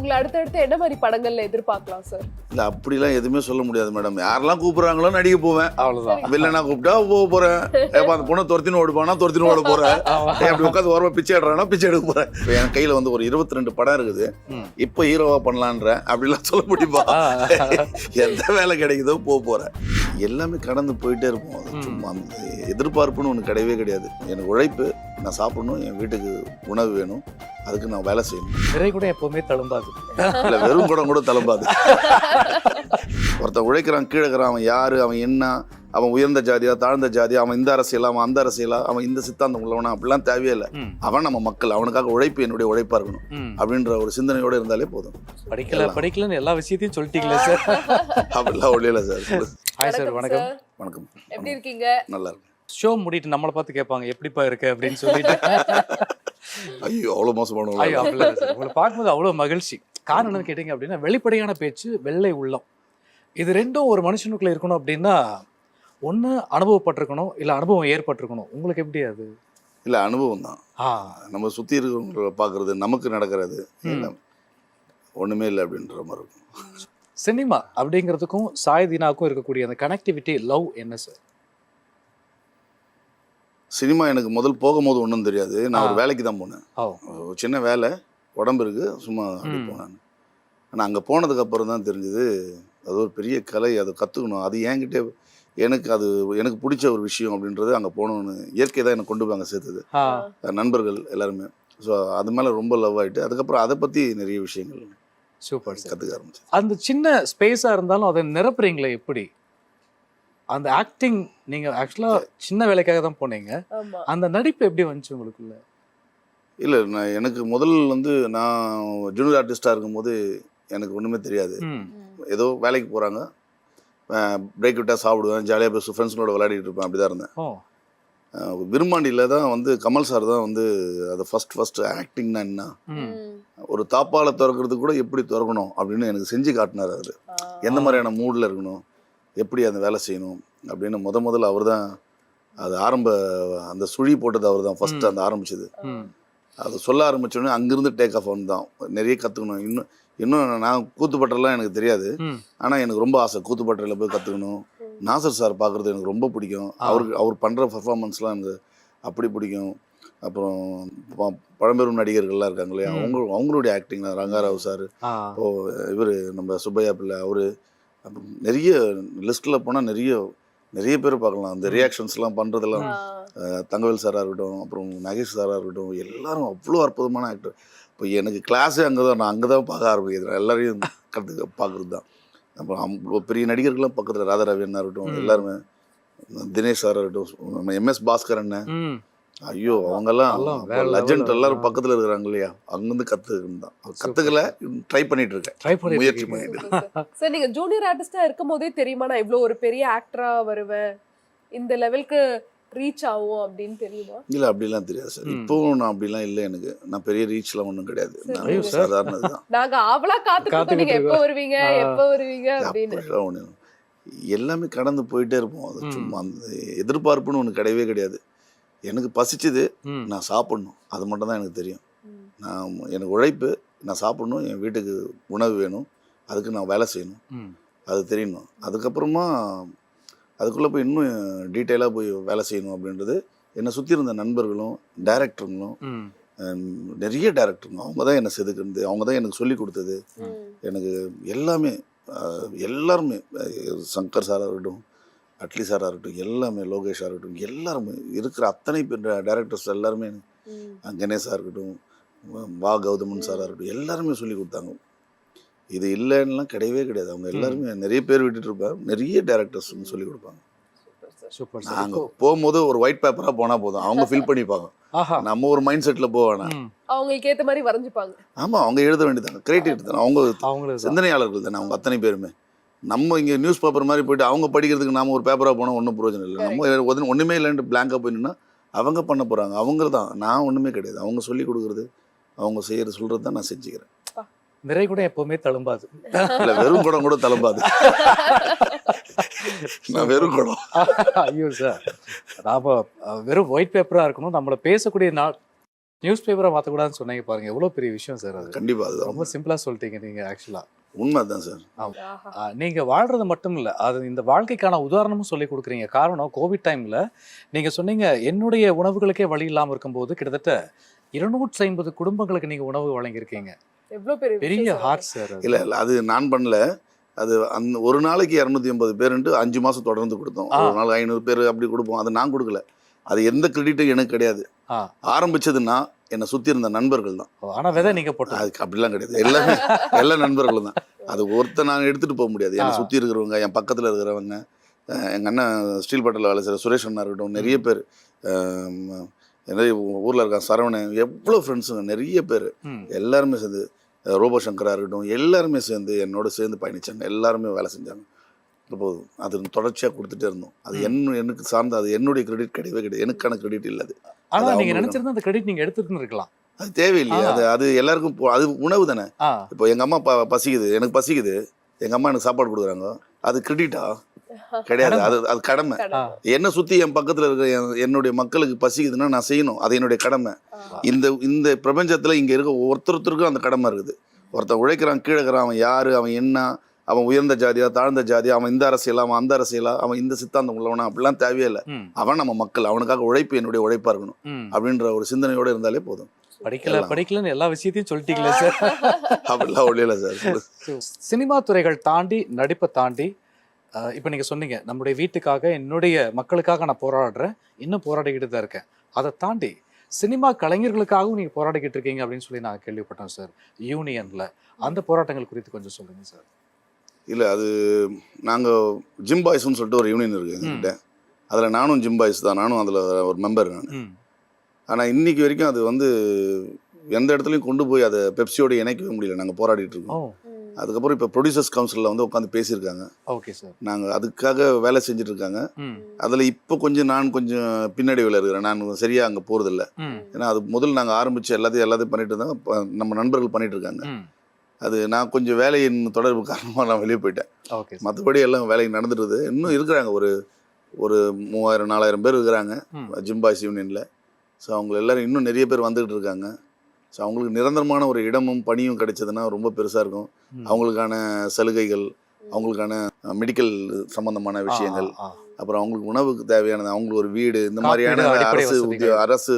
உங்களை அடுத்தடுத்து என்ன மாதிரி படங்கள்ல எதிர்பார்க்கலாம் சார் இல்ல அப்படிலாம் எதுவுமே சொல்ல முடியாது மேடம் யாரெல்லாம் கூப்பிடுறாங்களோ நடிக்க போவேன். அவ்வளவுதான். வில்லனா கூப்பிட்டா போக போறேன். ஏப்பா அந்த பொண்ணை துரத்தின்னு ஓடுப்பானா துரத்தின்னு ஓட போறேன். அப்படி உட்காந்து ஓரமா பிச்சை எடுறானா பிச்சை எடுக்க போறேன். இப்போ என் கையில வந்து ஒரு இருபத்தி ரெண்டு படம் இருக்குது. இப்போ ஹீரோவா பண்ணலான்ற அப்படிலாம் சொல்ல முடியுமா? எந்த வேலை கிடைக்குதோ போக போறேன். எல்லாமே கடந்து போயிட்டே இருப்போம். சும்மா அந்த எதிர்பார்ப்புன்னு ஒன்று கிடையவே கிடையாது. எனக்கு உழைப்பு நான் சாப்பிடணும் என் வீட்டுக்கு உணவு வேணும். அதுக்கு நான் வேலை செய்யணும். விரை கூட எப்பவுமே தழும்பாது. இல்ல வெறும் குடம் கூட தளம்பாது ஒருத்தன் உழைக்கிறான் கீழே அவன் யாரு அவன் என்ன அவன் உயர்ந்த ஜாதியா தாழ்ந்த ஜாதியா அவன் இந்த அரசியலா அவன் அந்த அரசியலா அவன் இந்த சித்தாந்தம் உள்ளவனா அப்படிலாம் தேவையே இல்லை ம், அவன் நம்ம மக்கள் அவனுக்காக உழைப்பு என்னுடைய உழைப்பா இருக்கணும். அப்படின்ற ஒரு சிந்தனையோட இருந்தாலே போதும். படிக்கல படிக்கலன்னு எல்லா விஷயத்தையும் சொல்லிட்டீங்களே சார் அப்படிலாம் ஒழியல சார் ஹாய் சார் வணக்கம் வணக்கம். எப்படி இருக்கீங்க? நல்லா இருக்கு ஷோ முடிட்டு நம்மளை பார்த்து கேட்பாங்க எப்படிப்பா இருக்கு அப்படின்னு சொல்லிட்டு. ஐயோ அவ்வளோ மோசமான ஐயோ அப்படிலாம் இல்லை சார் உங்களை பார்க்கும்போது அவ்வளோ மகிழ்ச்சி. காரணம் என்னன்னு கேட்டிங்க அப்படின்னா வெளிப்படையான பேச்சு வெள்ளை உள்ளம். இது ரெண்டும் ஒரு மனுஷனுக்குள்ள இருக்கணும் அப்படின்னா ஒன்று அனுபவப்பட்டிருக்கணும் இல்லை அனுபவம் ஏற்பட்டிருக்கணும். உங்களுக்கு எப்படி அது? இல்லை அனுபவம் தான். நம்ம சுற்றி இருக்கிறவங்கள பார்க்கறது நமக்கு நடக்கிறது ஒன்றுமே இல்லை அப்படின்ற மாதிரி இருக்கும். சினிமா அப்படிங்கிறதுக்கும் சாய்தீனாக்கும் இருக்கக்கூடிய அந்த கனெக்டிவிட்டி லவ் என்ன சார் சினிமா எனக்கு முதல் போகும்போது ஒன்றும் தெரியாது. நான் ஒரு. வேலைக்கு தான் போனேன். ஒரு சின்ன வேலை உடம்பு இருக்கு சும்மா அப்படி. போனேன் ஆனால் அங்கே போனதுக்கு அப்புறம் தான் தெரிஞ்சது அது ஒரு பெரிய கலை அதை கற்றுக்கணும் அது என்கிட்ட எனக்கு அது எனக்கு பிடிச்ச ஒரு விஷயம் அப்படின்றது அங்கே போகணுன்னு இயற்கை தான் எனக்கு கொண்டு போய் அங்கே சேர்த்தது. நண்பர்கள் எல்லாருமே. ஸோ அது மேலே ரொம்ப லவ் ஆயிட்டு அதுக்கப்புறம் அதை பற்றி நிறைய விஷயங்கள் சூப்பர் கற்றுக்க ஆரம்பிச்சேன் அந்த சின்ன ஸ்பேஸாக இருந்தாலும் அதை நிரப்புறீங்களே எப்படி? அந்த ஆக்டிங் நீங்கள் ஆக்சுவலாக சின்ன வேலைக்காக தான் போனீங்க. ஆமா. அந்த நடிப்பு எப்படி வந்துச்சு உங்களுக்குள்ள? இல்லை நான் எனக்கு முதல் வந்து நான் ஜூனியர் ஆர்டிஸ்டாக இருக்கும்போது எனக்கு ஒன்றுமே தெரியாது. ஏதோ வேலைக்கு போகிறாங்க பிரேக் விட்டால் சாப்பிடுவேன் ஜாலியாக போய் ஃப்ரெண்ட்ஸுங்களோட விளையாடிட்டு இருப்பேன் அப்படி தான் இருந்தேன் விரும்மாண்டியில் தான் வந்து கமல் சார் தான் வந்து அதை ஃபஸ்ட் ஃபஸ்ட்டு ஆக்டிங்னா என்ன. ஒரு தாப்பால திறக்கிறது கூட எப்படி திறக்கணும் அப்படின்னு எனக்கு செஞ்சு காட்டினார் அவர். எந்த மாதிரியான மூடில் இருக்கணும்? எப்படி அந்த வேலை செய்யணும் அப்படின்னு முத முதல்ல அவர் தான் அது ஆரம்ப அந்த சுழி போட்டது அவர் தான் ஃபஸ்ட்டு. அந்த ஆரம்பிச்சது. அது சொல்ல ஆரம்பிச்சோடனே அங்கிருந்து டேக் ஆஃப் ஆன் தான். நிறைய கற்றுக்கணும் இன்னும் இன்னும் நான் கூத்துப்பட்டெல்லாம் எனக்கு தெரியாது. ஆனால் எனக்கு ரொம்ப ஆசை கூத்துப்பட்டையில் போய் கற்றுக்கணும். நாசர் சார் பார்க்குறது எனக்கு ரொம்ப பிடிக்கும். அவருக்கு அவர் பண்ணுற பர்ஃபார்மன்ஸ்லாம் எனக்கு அப்படி பிடிக்கும். அப்புறம் பழம்பெரும் நடிகர்கள்லாம் இருக்காங்க இல்லையா. அவங்க அவங்களுடைய ஆக்டிங் ரங்காராவ் சார் இப்போ இவர் நம்ம சுப்பையா பிள்ளை அவர் நிறைய லிஸ்ட்டில் போனால் நிறைய நிறைய பேர் பார்க்கலாம் அந்த. ரியாக்ஷன்ஸ்லாம் பண்ணுறதெல்லாம். தங்கவேல் சாராக இருக்கட்டும் அப்புறம் நகேஷ் சாராக இருக்கட்டும் எல்லாரும் அவ்வளோ அற்புதமான ஆக்டர் இப்போ எனக்கு கிளாஸே அங்கே தான் நான் அங்கே தான் பார்க்க ஆரம்பிக்கிறேன் எல்லாரையும் கற்றுக்க பார்க்குறது தான் அப்புறம் அவ்வளோ பெரிய நடிகர்கள்லாம் பக்கத்தில் ராதாரவி அண்ணா இருக்கட்டும். எல்லாருமே தினேஷ் சாராக இருக்கட்டும் எம்எஸ் பாஸ்கர் அண்ணன் ஐயோ அவங்கெல்லாம் எல்லாம் வேற லெஜண்ட். எல்லாரும் பக்கத்தில் இருக்கிறாங்க இல்லையா? அங்கேருந்து கற்றுக்கிட்டு தான். கற்றுக்கல ட்ரை பண்ணிட்டு இருக்கேன். ட்ரை பண்ணி முயற்சி. பண்ணிட்டு சார். சார் நீங்க ஜூனியர் ஆர்டிஸ்டா இருக்கும் போதே தெரியுமா நான் இவ்வளவு ஒரு பெரிய ஆக்டரா வருவேன்? இந்த லெவலுக்கு ரீச் ஆகும் அப்படின்னு தெரியுமா? இல்லை அப்படிலாம் தெரியாது சார். இப்போவும் நான் அப்படிலாம் இல்லை எனக்கு. நான் பெரிய ரீச்லாம் ஒன்றும் கிடையாது. சாதாரணது தான். நாங்க ஆவலா காத்துக்கிட்டு நீங்க காத்துக்கிட்டு எப்ப வருவீங்க. எப்ப வருவீங்க அப்படின்னு. எல்லாமே கடந்து போயிட்டே இருப்போம். அது. சும்மா அந்த எதிர்பார்ப்புன்னு ஒன்று கிடையவே கிடையாது. எனக்கு பசிச்சது நான் சாப்பிடணும். அது மட்டும் தான் எனக்கு தெரியும். நான் எனக்கு உழைப்பு நான் சாப்பிடணும் என் வீட்டுக்கு உணவு வேணும் அதுக்கு நான் வேலை செய்யணும். அது தெரியணும். அதுக்கப்புறமா அதுக்குள்ளே போய் இன்னும் டீட்டெயிலாக போய் வேலை செய்யணும் அப்படின்றது என்னை சுற்றி இருந்த நண்பர்களும் டைரக்டருங்களும் நிறைய டேரக்டருங்க அவங்க தான் என்னை செதுக்குனது அவங்க தான் எனக்கு சொல்லி கொடுத்தது. எனக்கு எல்லாமே எல்லாருமே சங்கர் சாராக இருக்கட்டும் அட்லி சாராக இருக்கட்டும் எல்லாமே லோகேஷாக இருக்கட்டும் எல்லாருமே இருக்கிற அத்தனை பேர் டேரக்டர்ஸ் எல்லாருமே எனக்கு ம். அஹ், கணேஷா இருக்கட்டும் வா கௌதமன் சாராக இருக்கட்டும் எல்லாருமே சொல்லி கொடுத்தாங்க. இது இல்லைன்னுலாம் கிடையவே கிடையாது. அவங்க எல்லாருமே நிறைய பேர் விட்டுட்டு இருப்பாங்க. நிறைய டேரக்டர்ஸ் சொல்லி கொடுப்பாங்க. சூப்பர் நாங்கள் போகும்போது ஒரு ஒயிட் பேப்பராக போனால் போதும். அவங்க ஃபில் பண்ணிப்பாங்க நம்ம ஒரு மைண்ட் செட்டில் ம். அவங்களுக்கு ஏத்த மாதிரி வரைஞ்சுப்பாங்க. ஆமாம் அவங்க எழுத வேண்டியதாங்க கிரியேட்டிவிட்டி தானே. அவங்க. சிந்தனையாளர்கள் தானே அவங்க அத்தனை பேருமே. நம்ம இங்கே நியூஸ் பேப்பர் மாதிரி போயிட்டு அவங்க படிக்கிறதுக்கு நாம ஒரு பேப்பராக போனால் ஒன்றும் பிரயோஜனம் இல்லை. நம்ம ஒன்றுமே இல்லைன்ட்டு பிளாங்காக போயிட்டுனா அவங்க பண்ண போகிறாங்க அவங்க தான் நான் ஒன்றுமே கிடையாது. அவங்க சொல்லி கொடுக்குறது அவங்க செய்யறது சொல்கிறது தான் நான் செஞ்சுக்கிறேன். நிறை கூட எப்பவுமே தழும்பாது. இல்லை வெறும் குடம் கூட தளம்பாது நான் வெறும் குடம் ஐயோ சார் நாம வெறும் ஒயிட் பேப்பரா இருக்கணும். நம்மள பேசக்கூடிய நாள் நியூஸ் பேப்பரை மாற்றக்கூடாதுன்னு சொன்னீங்க பாருங்க. எவ்வளோ பெரிய விஷயம் சார் அது. கண்டிப்பாக அதுதான். ரொம்ப சிம்பிளா சொல்லிட்டீங்க நீங்க ஆக்சுவலா உண்மை தான் சார் ஆஹா. நீங்க வாழ்றது மட்டும் இல்ல அது இந்த வாழ்க்கைக்கான உதாரணமும் சொல்லி கொடுக்குறீங்க. காரணம் கோவிட் டைம்ல நீங்க சொன்னீங்க என்னுடைய உணவுகளுக்கே வழி இல்லாம இருக்கும்போது கிட்டத்தட்ட இருநூற்றி ஐம்பது குடும்பங்களுக்கு நீங்க உணவு வழங்கியிருக்கீங்க. எவ்வளவு பெரிய ஹார்ட் சார் அது. இல்லை இல்லை அது நான் பண்ணல. அது அந்த ஒரு நாளைக்கு இரநூத்தி ஐம்பது பேருன்ட்டு அஞ்சு மாதம் தொடர்ந்து கொடுத்தோம். ஒரு நாள் ஐநூறு பேர் அப்படி கொடுப்போம். அது நான் கொடுக்கல. அது எந்த கிரெடிட்டும் எனக்கு கிடையாது. ஆரம்பிச்சதுன்னா என்னை சுற்றி இருந்த நண்பர்கள் தான். ஆனா விதை நீங்க போட்டு அதுக்கு அப்படிலாம் கிடையாது. எல்லாமே எல்லா நண்பர்களும் தான். அது ஒருத்தர் நான் எடுத்துகிட்டு போக முடியாது. என்னை. சுற்றி இருக்கிறவங்க என் பக்கத்தில் இருக்கிறவங்க எங்க அண்ணன் ஸ்டீல் பட்டில் வேலை செய்கிற சுரேஷ் அண்ணா இருக்கட்டும் நிறைய பேர். நிறைய ஊரில் இருக்கான் சரவணன் எவ்வளோ ஃப்ரெண்ட்ஸுங்க நிறைய பேர். எல்லாருமே சேர்ந்து ரோபோ சங்கரா இருக்கட்டும் எல்லாருமே சேர்ந்து என்னோட சேர்ந்து பயணிச்சாங்க. எல்லாருமே வேலை செஞ்சாங்க. இப்போ அது தொடர்ச்சியாக கொடுத்துட்டே இருந்தோம். அது. என்ன எனக்கு சார்ந்த அது என்னுடைய கிரெடிட் கிடையவே கிடையாது. எனக்கான கிரெடிட் இல்லை அது. ஆனா அது நீங்க அவங்களோட- நினைச்சிருந்தா அந்த கிரெடிட் நீங்க எடுத்துட்டு இருக்கலாம் அது தேவையில்லையே. அது அது எல்லாருக்கும் அது உணவு தானே? இப்போ எங்கள் அம்மா ப பசிக்குது. எனக்கு பசிக்குது. எங்கள் அம்மா எனக்கு சாப்பாடு கொடுக்குறாங்க. அது கிரெடிட்டா கிடையாது. அது அது கடமை. என்னை சுற்றி என் பக்கத்தில் இருக்கிற என்- என்னுடைய மக்களுக்கு பசிக்குதுன்னா நான் செய்யணும். அது என்னுடைய கடமை. இந்த இந்த பிரபஞ்சத்தில் இங்கே இருக்க ஒருத்தருத்தருக்கும் அந்த கடமை இருக்குது. ஒருத்தன் உழைக்கிறான் கீழே இருக்கிறான் அவன் யார் அவன் என்ன அவன் உயர்ந்த ஜாதியா தாழ்ந்த ஜாதியா அவன் இந்த அரசியலா அவன் அந்த அரசியலா அவன் இந்த சித்தாந்தம் உள்ளவனா அப்படிலாம் தேவையே இல்லை அவன் நம்ம மக்கள் அவனுக்காக உழைப்பு என்னுடைய உழைப்பாக இருக்கணும். அப்படின்ற ஒரு சிந்தனையோடு இருந்தாலே போதும். படிக்கல. படிக்கலன்னு எல்லா விஷயத்தையும் சொல்லிட்டீங்களே சார். அப்படிலாம் ஒழியல சார். சினிமா துறைகள் தாண்டி நடிப்பை தாண்டி இப்ப நீங்க சொன்னீங்க நம்முடைய வீட்டுக்காக என்னுடைய மக்களுக்காக நான் போராடுறேன் இன்னும் போராடிக்கிட்டு தான் இருக்கேன். அதை தாண்டி சினிமா கலைஞர்களுக்காகவும் நீங்க போராடிக்கிட்டு இருக்கீங்க அப்படின்னு சொல்லி நான் கேள்விப்பட்டேன் சார். யூனியன்ல. அந்த போராட்டங்கள் குறித்து கொஞ்சம் சொல்லுங்க சார். இல்லை அது நாங்கள் ஜிம் பாய்ஸ்னு சொல்லிட்டு ஒரு யூனியன் இருக்குது எங்ககிட்ட. அதில் நானும் ஜிம் பாய்ஸ் தான். நானும் அதில் ஒரு மெம்பர் நான். ஆனால் இன்னைக்கு வரைக்கும் அது வந்து எந்த இடத்துலையும் கொண்டு போய் அதை பெப்சியோட இணைக்கவே முடியல. நாங்கள் போராடிட்டு இருக்கோம். அதுக்கப்புறம் இப்போ ப்ரொடியூசர்ஸ் கவுன்சிலில் வந்து உட்காந்து பேசியிருக்காங்க. Okay sir. நாங்கள் அதுக்காக வேலை செஞ்சுட்டு இருக்காங்க. அதில் இப்போ கொஞ்சம் நான் கொஞ்சம் பின்னடைவில் இருக்கிறேன். நான் சரியாக அங்கே போகிறதில்ல ஏன்னா அது முதல்ல நாங்கள் ஆரம்பித்து எல்லாத்தையும் எல்லாத்தையும் பண்ணிட்டு இருந்தாங்க நம்ம நண்பர்கள் பண்ணிட்டு இருக்காங்க. அது நான் கொஞ்சம் வேலையின் தொடர்பு காரணமாக நான் வெளியே போயிட்டேன். ஓகே மற்றபடி எல்லாம் வேலைக்கு நடந்துடுது இன்னும் இருக்கிறாங்க. ஒரு ஒரு மூவாயிரம் நாலாயிரம் பேர் இருக்கிறாங்க. ம். ஜிம் பாய்ஸ் யூனியனில். ஸோ அவங்க எல்லாரும் இன்னும் நிறைய பேர் வந்துகிட்டு இருக்காங்க. ஸோ அவங்களுக்கு நிரந்தரமான ஒரு இடமும் பணியும் கிடைச்சதுன்னா ரொம்ப பெருசாக இருக்கும். அவங்களுக்கான சலுகைகள் அவங்களுக்கான மெடிக்கல் சம்பந்தமான விஷயங்கள். அப்புறம் அவங்களுக்கு உணவுக்கு தேவையானது அவங்களுக்கு ஒரு வீடு இந்த மாதிரியான அரசு அரசு.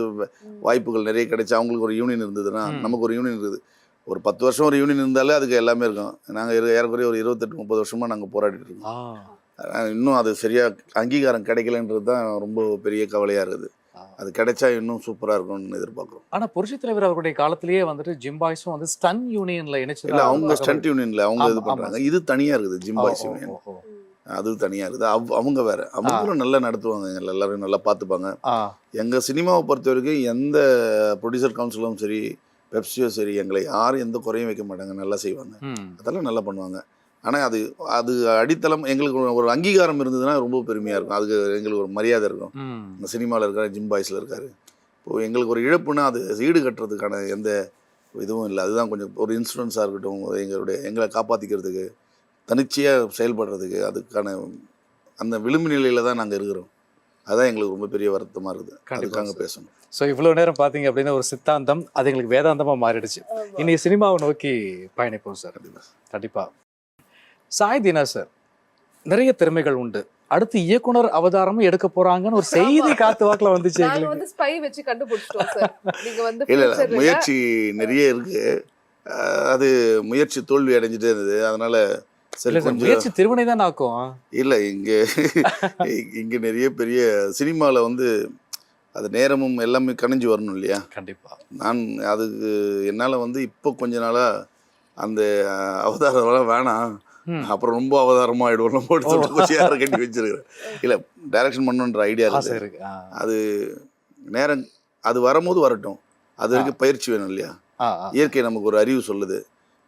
வாய்ப்புகள் நிறைய கிடைச்சு அவங்களுக்கு ஒரு யூனியன் இருந்ததுன்னா. நமக்கு ஒரு யூனியன் இருக்குது. ஒரு பத்து வருஷம் ஒரு யூனியன் இருந்தாலே அதுக்கு எல்லாமே இருக்கும். நாங்கள் ஏறக்குறைய ஒரு இருபத்தெட்டு முப்பது வருஷமா நாங்கள் போராடிட்டு இருக்கோம். இன்னும் அது சரியா அங்கீகாரம் கிடைக்கலன்றது தான் ரொம்ப பெரிய கவலையா இருக்குது. அது கிடைச்சா இன்னும் சூப்பரா இருக்கும்னு எதிர்பார்க்குறோம். ஆனா புரட்சி தலைவர் அவருடைய காலத்திலேயே வந்துட்டு ஜிம் பாய்ஸும் வந்து ஸ்டன் யூனியன்ல இணைச்சு இல்ல அவங்க ஸ்டண்ட் யூனியன்ல அவங்க இது. பண்றாங்க. இது தனியா இருக்குது ஜிம் பாய்ஸ் யூனியன். அது தனியா இருக்குது. அவ்- அவங்க வேற. அவங்களும் நல்லா நடத்துவாங்க. எங்களை எல்லாரும் நல்லா பார்த்துப்பாங்க. ஆ. எங்க சினிமாவை பொறுத்த வரைக்கும் எந்த ப்ரொடியூசர் கவுன்சிலும் சரி பெப்சியோ சரி எங்களை யாரும் எந்த குறையும் வைக்க மாட்டாங்க. நல்லா செய்வாங்க. அதெல்லாம் நல்லா பண்ணுவாங்க. ஆனால் அது அது அடித்தளம் எங்களுக்கு ஒரு- அங்கீகாரம் இருந்ததுன்னா ரொம்ப பெருமையாக இருக்கும். அதுக்கு எங்களுக்கு ஒரு மரியாதை இருக்கும். இந்த சினிமாவில் இருக்காரு ஜிம் பாய்ஸில் இருக்காரு. இப்போ எங்களுக்கு ஒரு இழப்புனா அது ஈடு கட்டுறதுக்கான எந்த இதுவும் இல்லை. அதுதான் கொஞ்சம் ஒரு இன்சூரன்ஸாக இருக்கட்டும். எங்களுடைய எங்களை காப்பாற்றிக்கிறதுக்கு தனிச்சையாக செயல்படுறதுக்கு அதுக்கான அந்த விளிம்பு நிலையில் தான் நாங்கள் இருக்கிறோம். அதான் எங்களுக்கு ரொம்ப பெரிய வருத்தமாக இருக்குது. அதுக்காக. பேசணும். ஸோ இவ்வளோ நேரம் பார்த்தீங்க அப்படின்னா ஒரு சித்தாந்தம் அது எங்களுக்கு வேதாந்தமாக மாறிடுச்சு. இன்னைக்கு சினிமாவை நோக்கி பயணிப்போம் சார் கண்டிப்பா. சாய் தினா சார் நிறைய திறமைகள் உண்டு. அடுத்து இயக்குனர் அவதாரமும் எடுக்க போறாங்கன்னு ஒரு செய்தி காத்து வாக்குல வந்துச்சு எங்களுக்கு. வந்து ஸ்பை வச்சு கண்டுபிடிச்சிட்டோம் சார் நீங்க வந்து இல்லை முயற்சி நிறைய இருக்குது அது முயற்சி தோல்வி அடைஞ்சிட்டே இருந்தது. அதனால முயற்சி திருவினை தான் ஆக்கும். இல்லை இங்கே இங்கே நிறைய பெரிய சினிமாவில் வந்து அது நேரமும் எல்லாமே கணிஞ்சு வரணும் இல்லையா? கண்டிப்பா. நான் அதுக்கு என்னால் வந்து இப்போ கொஞ்ச நாளாக அந்த அஹ், அவதாரம்லாம் வேணாம். அப்புறம் ரொம்ப அவதாரமாக ஆகிடுவோம் போட்டு சொல்லிட்டு கொஞ்சம் கட்டி வச்சிருக்கிறேன். இல்லை டைரக்ஷன் பண்ணணுன்ற ஐடியா இருக்கு. அது நேரம் அது வரும்போது வரட்டும். அது வரைக்கும் பயிற்சி வேணும் இல்லையா. இயற்கை நமக்கு ஒரு அறிவு சொல்லுது.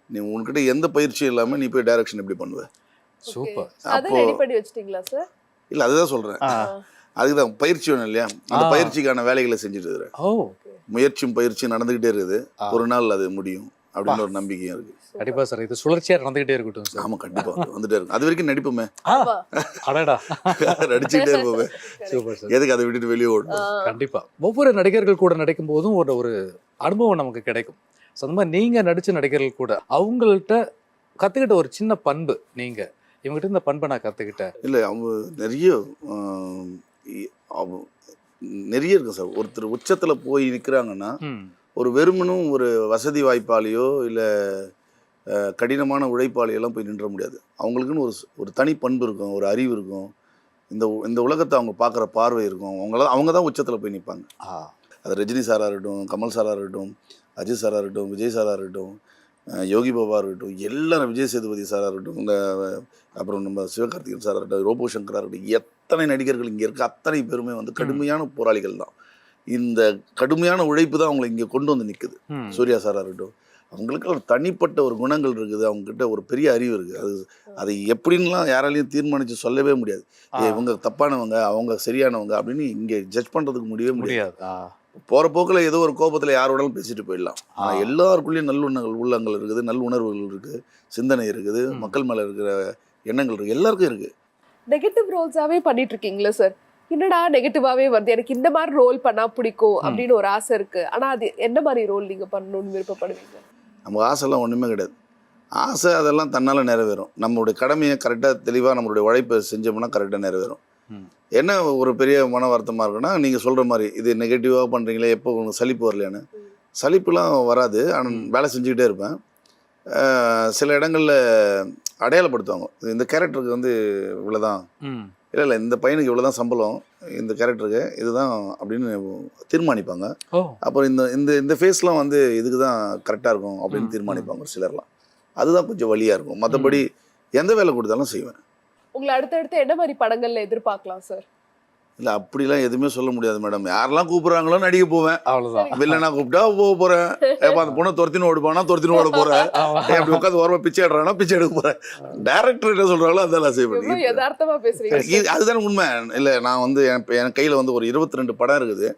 நீ உன்கிட்ட எந்த பயிற்சியும் இல்லாமல் நீ போய் டைரக்ஷன் எப்படி பண்ணுவ? சூப்பர். அதை அப்போ- ரெடி பண்ணி வச்சிட்டீங்களா சார் இல்லை அதுதான் சொல்கிறேன். அதுக்கு தான் பயிற்சி வேணும் இல்லையா? அந்த. பயிற்சிக்கான வேலைகளை செஞ்சுட்டு இருக்கிறேன். ஓ. முயற்சியும் பயிற்சியும் நடந்துக்கிட்டே இருக்குது. ஒரு நாள் அது முடியும் அப்படின்னு ஒரு நம்பிக்கையும் இருக்கு. கண்டிப்பா சார் இது சுழற்சியா நடந்துகிட்டே இருக்கட்டும் சார். ஆமா கண்டிப்பா. வந்துட்டே இருக்கும் அது வரைக்கும் நடிப்போமே. ஆ, அடடா. நடிச்சுக்கிட்டே இருப்போமே. Super sir. எதுக்கு அதை விட்டுட்டு வெளியே ஓடணும்? கண்டிப்பா. ஒவ்வொரு நடிகர்கள் கூட நடிக்கும் போதும் ஒரு ஒரு அனுபவம் நமக்கு கிடைக்கும். மாதிரி நீங்க நடிச்ச நடிகர்கள் கூட அவங்கள்ட்ட கத்துக்கிட்ட ஒரு சின்ன பண்பு நீங்க. இவங்ககிட்ட இந்த பண்பை நான் கத்துக்கிட்டேன். இல்லை அவங்க நிறைய நிறைய இருக்கு சார். ஒருத்தர் உச்சத்தில் போய் நிற்கிறாங்கன்னா ஒரு வெறுமனும் ஒரு வசதி வாய்ப்பாலேயோ இல்லை கடினமான உழைப்பாளியெல்லாம் போய் நின்ற முடியாது. அவங்களுக்குன்னு ஒரு ஒரு தனி பண்பு இருக்கும் ஒரு அறிவு இருக்கும். இந்த இந்த உலகத்தை அவங்க பார்க்குற பார்வை இருக்கும். அவங்கள அவங்க தான் உச்சத்தில் போய் நிற்பாங்க அது ரஜினி சாராக இருக்கட்டும் கமல் சாராக இருக்கட்டும் அஜித் சாராக இருக்கட்டும் விஜய் சாராக இருக்கட்டும் யோகி பாபா இருக்கட்டும் எல்லாரும் விஜய் சேதுபதி சாராக இருக்கட்டும் இந்த அப்புறம் நம்ம சிவகார்த்திகேயன் சாராக இருக்கட்டும் ரோபோ சங்கராக இருக்கட்டும் எத்தனை நடிகர்கள் இங்கே இருக்க அத்தனை பேருமே வந்து கடுமையான போராளிகள் தான். இந்த கடுமையான உழைப்பு தான் அவங்களை இங்கே கொண்டு வந்து நிற்குது சூர்யா சாராக இருக்கட்டும். அவங்களுக்கு ஒரு தனிப்பட்ட ஒரு குணங்கள் இருக்குது. அவங்ககிட்ட ஒரு பெரிய அறிவு இருக்குது. அது அதை எப்படின்லாம் யாராலையும் தீர்மானித்து சொல்லவே முடியாது. இவங்க தப்பானவங்க அவங்க சரியானவங்க அப்படின்னு இங்கே ஜட்ஜ் பண்ணுறதுக்கு முடியவே முடியாது. போற போக்குல ஏதோ ஒரு கோபத்துல யாரோடாலும் பேசிட்டு போயிடலாம். ஆனா ஆ. எல்லாருக்குள்ளேயும் நல்லுணங்கள் உள்ளங்கள் இருக்குது நல்லுணர்வுகள் இருக்கு சிந்தனை இருக்குது. மக்கள் மேல இருக்கிற எண்ணங்கள் இருக்கு எல்லாருக்கும் இருக்கு. நெகட்டிவ் ரோல்ஸாவே பண்ணிட்டு இருக்கீங்களா சார் என்னடா நெகட்டிவாவே வருது? எனக்கு இந்த மாதிரி ரோல் பண்ணா பிடிக்கும் அப்படின்னு ஒரு ஆசை இருக்கு. ஆனா அது என்ன மாதிரி ரோல் நீங்க பண்ணணும்னு விருப்பப்படுவீங்க? நம்ம ஆசைலாம் ஒண்ணுமே கிடையாது. ஆசை அதெல்லாம் தன்னால நிறைவேறும். நம்மளுடைய கடமையை கரெக்டா தெளிவா நம்மளுடைய உழைப்பை செஞ்சோம்னா கரெக்டா நிறைவேறும். என்ன ஒரு பெரிய மன வருத்தமா இருக்குன்னா நீங்க சொல்ற மாதிரி இது நெகட்டிவா பண்றீங்களே எப்போ உங்களுக்கு சலிப்பு வரலையான்னு. சலிப்புலாம் வராது. ஆனால். வேலை செஞ்சுக்கிட்டே இருப்பேன். சில இடங்கள்ல அடையாளப்படுத்துவாங்க. இந்த கேரக்டருக்கு வந்து இவ்வளவுதான். ம், இல்லை இல்லை இந்த பையனுக்கு இவ்வளோ தான் சம்பளம். இந்த கேரக்டருக்கு இதுதான் அப்படின்னு தீர்மானிப்பாங்க. அப்புறம் இந்த இந்த இந்த ஃபேஸ்லாம் வந்து இதுக்கு தான் கரெக்டாக இருக்கும் அப்படின்னு தீர்மானிப்பாங்க ஒரு சிலர்லாம். அதுதான் கொஞ்சம் வழியாக இருக்கும். மற்றபடி எந்த வேலை கொடுத்தாலும் செய்வேன். உங்களை அடுத்தடுத்து என்ன மாதிரி படங்கள்ல எதிர்பார்க்கலாம் சார்? இல்லை அப்படிலாம் எதுவுமே சொல்ல முடியாது மேடம். யாரெல்லாம் கூப்பிட்றாங்களோ நடிக்க போவேன். அவ்வளவுதான். வில்லனா கூப்பிட்டா போக போகிறேன் ஏப்பா அந்த பொண்ணை துரத்தின்னு ஓடுப்பானா துரத்தின்னு ஓட போகிறேன். அப்படி உட்காந்து ஓரமாக பிச்சை எடுறானா பிச்சை எடுக்க போகிறேன் டேரக்டர் என்ன சொல்கிறாங்களோ நான் எவ்வளவு செய்வேன் யதார்த்தமா பேசுறீங்க. இது- அதுதானே உண்மை. இல்லை நான் வந்து என் என் கையில் வந்து ஒரு இருபத்தி ரெண்டு படம் இருக்குது.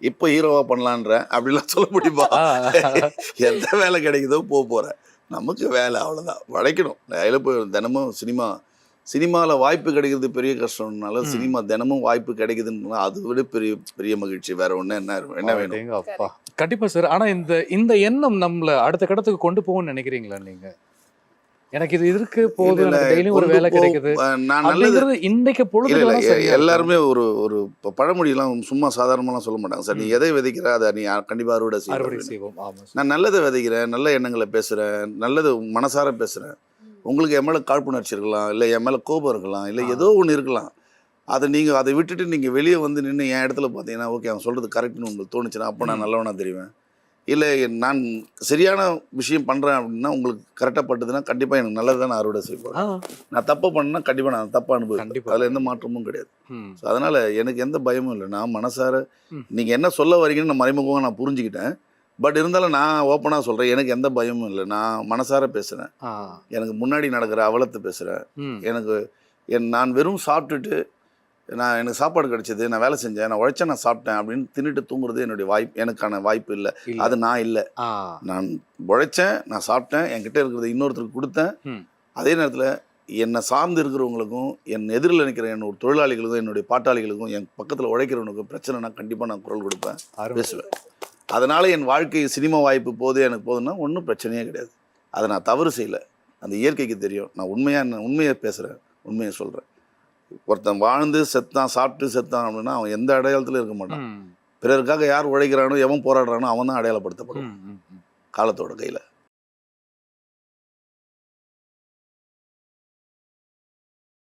இப்போ ஹீரோவா பண்ணலான்றேன் அப்படிலாம் சொல்ல முடியுமா? எந்த வேலை கிடைக்குதோ போக போகிறேன் நமக்கு வேலை அவ்வளோதான் உழைக்கணும் அதில் போய் தினமும் சினிமா சினிமாவில் வாய்ப்பு கிடைக்கிறது பெரிய கஷ்டம்னால. சினிமா தினமும் வாய்ப்பு கிடைக்குதுன்னா அதை விட பெரிய பெரிய மகிழ்ச்சி. வேற ஒன்று என்ன என்ன வேணும்? அடேங்க அப்பா. கண்டிப்பா. சார் ஆனா இந்த இந்த எண்ணம் நம்மள அடுத்த கட்டத்துக்கு கொண்டு போகும்னு நினைக்கிறீங்களா நீங்க? எனக்கு இது இருக்கு போகுது எனக்கு டெய்லியும் ஒரு வேலை கிடைக்குது. நான் நல்லது இன்றைக்கு இல்ல பொழுது எல்லாருமே ஒரு ஒரு பழமொழியெல்லாம் சும்மா சாதாரணமாலாம் சொல்ல மாட்டாங்க. சார் நீ. எதை விதைக்கிற அதை நீ கண்டிப்பாக அறுவடை செய்வோம். நான் நல்லதை விதைக்கிறேன் நல்ல எண்ணங்களை பேசுகிறேன் நல்லது மனசார பேசுகிறேன் உங்களுக்கு என் மேலே காழ்ப்புணர்ச்சி இருக்கலாம் இல்லை என் மேலே கோபம் இருக்கலாம் இல்லை. ஏதோ ஒன்று இருக்கலாம். அதை நீங்கள் அதை விட்டுட்டு நீங்கள் வெளியே வந்து நின்று என் இடத்துல பார்த்தீங்கன்னா ஓகே அவன் சொல்கிறது கரெக்ட்னு உங்களுக்கு தோணுச்சுன்னா அப்போ நான் ம். நல்லவனா தெரிவேன். இல்லை நான் சரியான விஷயம் பண்ணுறேன் அப்படின்னா உங்களுக்கு கரெக்டாக பட்டுதுன்னா கண்டிப்பாக எனக்கு நல்லது தான் நான் அறுவடை செய்வேன் நான் தப்பு பண்ணேன்னா கண்டிப்பாக நான் தப்பாக அனுபவிப்பேன். அதில் எந்த மாற்றமும் கிடையாது. ஸோ அதனால் எனக்கு எந்த பயமும் இல்லை. நான் மனசார. நீங்கள் என்ன சொல்ல வரீங்கன்னு நான் மறைமுகமாக நான் புரிஞ்சுக்கிட்டேன். பட் இருந்தாலும் நான் ஓப்பனாக சொல்கிறேன் எனக்கு எந்த பயமும் இல்லை. நான் மனசார பேசுகிறேன் எனக்கு முன்னாடி நடக்கிற அவலத்தை பேசுகிறேன் எனக்கு என் நான் வெறும் சாப்பிட்டுட்டு நான் எனக்கு சாப்பாடு கிடைச்சது நான் வேலை செஞ்சேன் நான் உழைச்சேன் நான் சாப்பிட்டேன் அப்படின்னு தின்னுட்டு தூங்குறது என்னுடைய வாய்ப்பு எனக்கான வாய்ப்பு இல்லை. அது நான் இல்லை. நான் உழைச்சேன் நான் சாப்பிட்டேன் என்கிட்ட இருக்கிறத இன்னொருத்தருக்கு கொடுத்தேன். அதே நேரத்தில் என்னை சார்ந்து இருக்கிறவங்களுக்கும் என் எதிரில் நிற்கிற என்னோட தொழிலாளிகளுக்கும் என்னுடைய பாட்டாளிகளுக்கும் என் பக்கத்தில் உழைக்கிறவனுக்கும் பிரச்சனைனா கண்டிப்பாக நான் குரல் கொடுப்பேன். பேசுவேன். அதனால் என் வாழ்க்கை சினிமா வாய்ப்பு போது எனக்கு போதுன்னா ஒன்றும் பிரச்சனையே கிடையாது. அதை நான் தவறு செய்யலை. அந்த இயற்கைக்கு தெரியும். நான் உண்மையாக உண்மையை பேசுகிறேன் உண்மையை சொல்கிறேன் ஒருத்தன் வாழ்ந்து செத்தான் சாப்பிட்டு செத்தான் அப்படின்னா அவன் எந்த அடையாளத்தில் இருக்க மாட்டான். பிறருக்காக யார் உழைக்கிறானோ எவன் போராடுறானோ அவன் தான் அடையாளப்படுத்தப்படும். காலத்தோட கையில்.